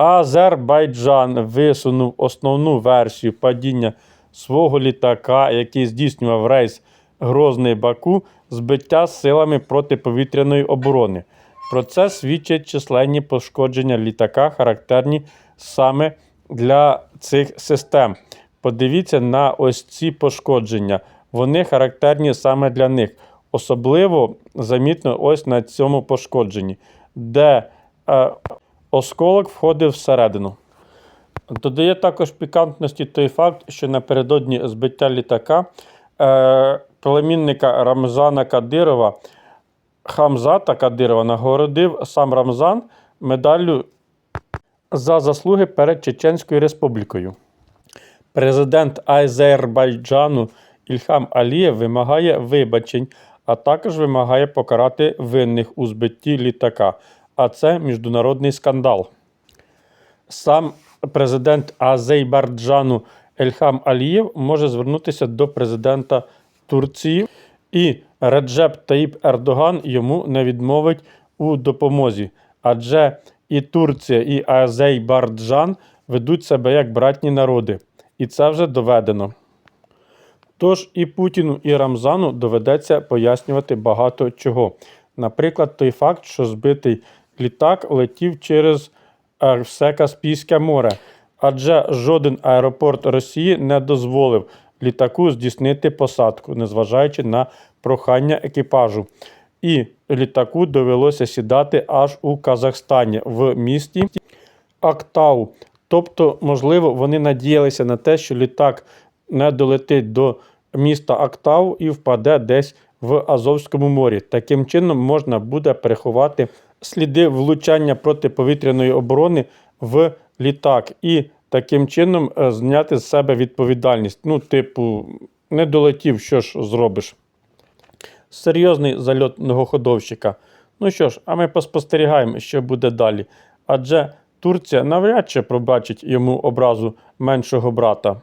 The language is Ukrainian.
Азербайджан висунув основну версію падіння свого літака, який здійснював рейс Грозний Баку, збиття силами протиповітряної оборони. Про це свідчать численні пошкодження літака, характерні саме для цих систем. Подивіться на ось ці пошкодження. Вони характерні саме для них. Особливо замітно ось на цьому пошкодженні, де е, осколок входив всередину. Додає також пікантності той факт, що напередодні збиття літака е, племінника Рамзана Кадирова Хамзата Кадирова нагородив сам Рамзан медаллю за заслуги перед Чеченською Республікою. Президент Азербайджану Ільхам Алієв вимагає вибачень, а також вимагає покарати винних у збитті літака. А це міжнародний скандал. Сам президент Азербайджану Ельхам Алієв може звернутися до президента Турції, і Реджеп Таїп Ердоган йому не відмовить у допомозі. Адже і Турція, і Азербайджан ведуть себе як братні народи. І це вже доведено. Тож і Путіну, і Рамзану доведеться пояснювати багато чого. Наприклад, той факт, що збитий літак летів через все Каспійське море, адже жоден аеропорт Росії не дозволив літаку здійснити посадку, незважаючи на прохання екіпажу. І літаку довелося сідати аж у Казахстані в місті Актау. Тобто, можливо, вони надіялися на те, що літак не долетить до міста Актау і впаде десь в Азовському морі. Таким чином можна буде переховати сліди влучання протиповітряної оборони в літак і таким чином е, зняти з себе відповідальність. Ну, типу, не долетів, що ж зробиш. Серйозний зальот многоходовщика. Ну що ж, а ми поспостерігаємо, що буде далі. Адже Турція навряд чи пробачить йому образу меншого брата.